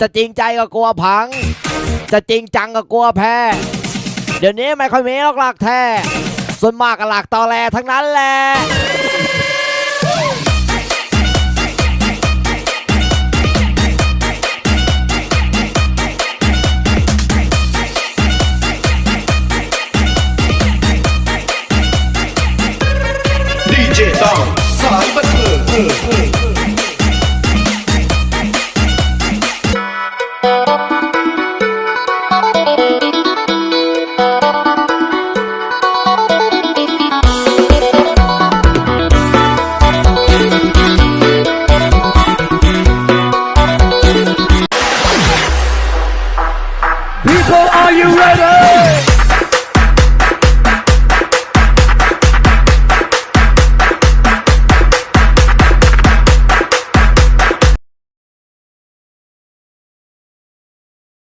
จะจริงใจก็กลัวพัง จะจริงจังก็กลัวแพ้ เดี๋ยวนี้ไม่ค่อยมีหรอกหลักแท้ ส่วนมากก็หลักตอแหลทั้งนั้นแหละดีเจต้อมสายบันเทิง are you ready?